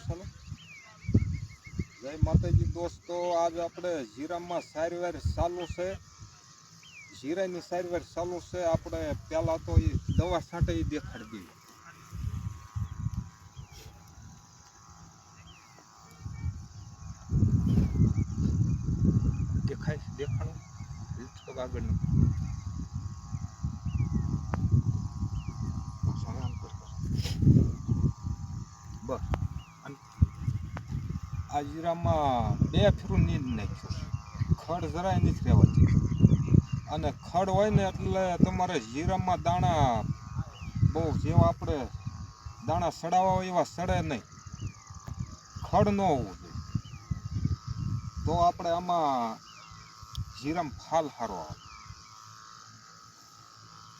ચાલો જય માતાજી દોસ્તો આજ આપણે જીરામાં સારવાર ચાલુ છે જીરાની સારવાર ચાલુ છે આપણે પહેલા તો એ દવા છાંટે એ દેખાડી દઈએ દેખાય દેખાણું રીત તો આગળનું બસ આ જીરામાં બે ફેરું નીંદ નાખ્યું ખડ જરાય નથી રહેવાતી. અને ખડ હોય ને એટલે તમારે જીરામાં દાણા બહુ જેવા આપણે દાણા સડાવવા હોય એવા સડે નહીં. ખડ ન હોવું જોઈએ. તો આપણે આમાં જીરામાં ફાલ સારો આવે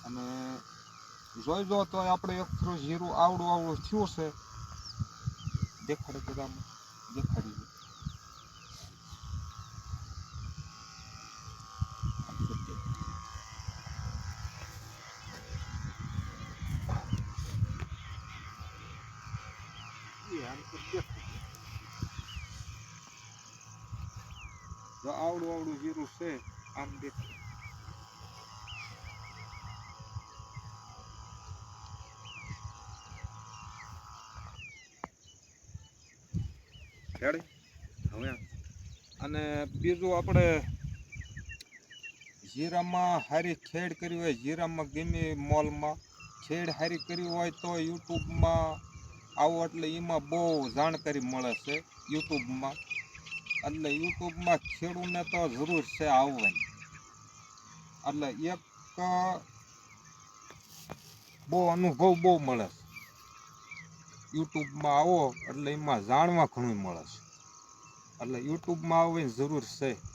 અને જોઈ જો તો આપણે એક જીરું આવડું આવડું થયું છે. દેખાડે બધા દેખાડી દે. આમ કરી દે. એ આમ તો દેખાય. જો આવડું આવડું જીરું છે, આમ દેખાય. રેડી? હવે અને બીજું આપણે જીરામાં હારી ખેડ કરી હોય, જીરામાં ગમે મોલમાં ખેડ હારી કરી હોય તો યુટ્યુબમાં આવો એટલે એમાં બહુ જાણકારી મળે છે યુટ્યુબમાં. એટલે યુટ્યુબમાં ખેડૂને તો જરૂર છે આવવાની. એટલે એક, બહુ અનુભવ બહુ મળે છે. યુટ્યુબમાં આવો એટલે એમાં જાણવા ઘણું મળે છે. એટલે યુટ્યુબમાં આવવાની જરૂર છે.